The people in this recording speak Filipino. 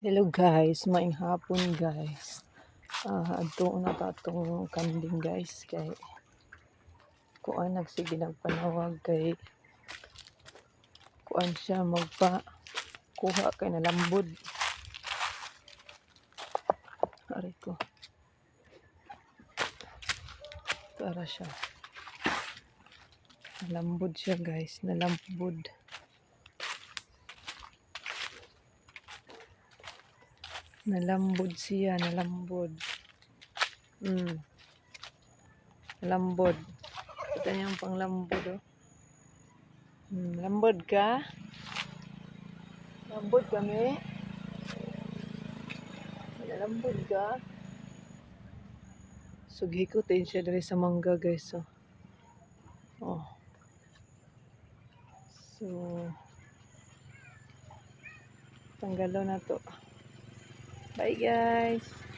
Hello guys, maing hapon guys. Ah, adto na ta kanding guys kay kuan nagsige nagpanawag kay kuan siya magpa kuha kay nalambod. Ari ko. Para siya. Nalambod siya guys, nalambod. Nalambod siya, nalambod. Mm. Lambod. Ito niya ang panglambod, oh. Mm, lambod ka? Lambod kami? Nalambod ka? Sughi ko tin siya diri sa mangga, guys, oh. Oh. So, tanggalo na to. Bye, guys.